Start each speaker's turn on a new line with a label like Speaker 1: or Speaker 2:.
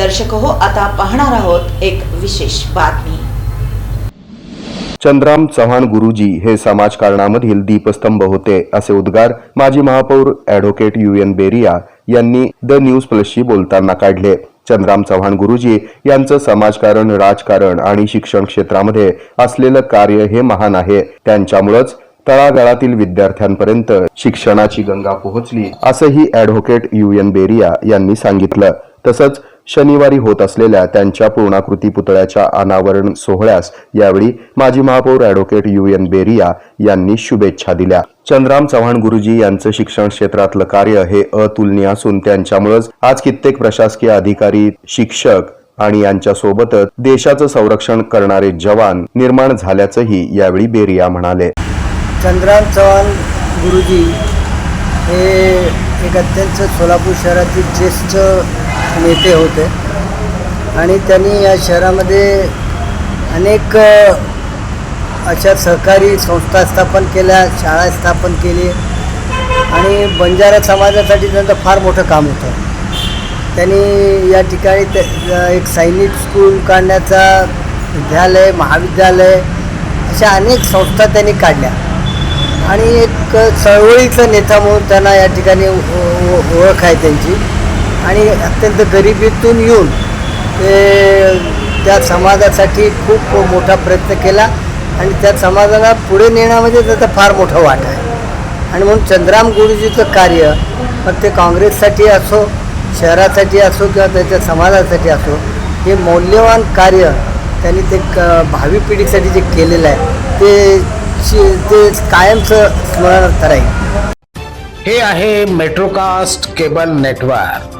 Speaker 1: दर्शक हो आता पाहणार आहोत एक विशेष बातमी.
Speaker 2: चंद्राम चव्हाण गुरुजी हे समाजकारणामधील दीपस्तंभ होते असे उद्गार माजी महापौर ॲडव्होकेट यू एन बेरिया यांनी द न्यूज प्लसशी बोलताना काढले. चंद्राम चव्हाण गुरुजी यांचं समाजकारण राजकारण आणि शिक्षण क्षेत्रामध्ये असलेलं कार्य हे महान आहे. त्यांच्यामुळंच तळागाळातील विद्यार्थ्यांपर्यंत शिक्षणाची गंगा पोहोचली असंही ॲडव्होकेट यू एन बेरिया यांनी सांगितलं. तसंच शनिवारी होत असलेल्या त्यांच्या पूर्णाकृती पुतळ्याच्या अनावरण सोहळ्यास यावेळी माजी महापौर अॅडव्होकेट यू एन बेरिया यांनी शुभेच्छा दिल्या. चंद्राम चव्हाण गुरुजी यांचं शिक्षण क्षेत्रातलं कार्य हे अतुलनीय असून त्यांच्यामुळेच आज कित्येक प्रशासकीय अधिकारी शिक्षक आणि यांच्यासोबतच देशाचं संरक्षण करणारे जवान निर्माण झाल्याचंही यावेळी बेरिया म्हणाले.
Speaker 3: चंद्राम चव्हाण गुरुजी हे एक अत्यंत सोलापूर शहरातील ज्येष्ठ नेते होते. आणि त्यांनी या शहरामध्ये अनेक अशा सहकारी संस्था स्थापन केल्या शाळा स्थापन केली. आणि बंजारा समाजासाठी त्यांचं फार मोठं काम होतं. त्यांनी या ठिकाणी ते एक सैनिक स्कूल काढण्याचा विद्यालय महाविद्यालय अशा अनेक संस्था त्यांनी काढल्या. आणि एक चळवळीचा नेता म्हणून त्यांना या ठिकाणी ओळख आहे त्यांची. आणि अत्यंत गरिबीतून येऊन ते त्या समाजासाठी खूप मोठा प्रयत्न केला आणि त्या समाजाला पुढे नेण्यामध्ये त्याचा फार मोठा वाटा आहे. आणि म्हणून चंद्राम गुरुजीचं कार्य मग ते काँग्रेससाठी असो शहरासाठी असो किंवा त्याच्या समाजासाठी असो हे मौल्यवान कार्य त्यांनी ते क भावी पिढीसाठी जे केलेलं आहे ते ते कायमचं स्मरणार्थ राहील.
Speaker 4: हे आहे मेट्रोकास्ट केबल नेटवर्क.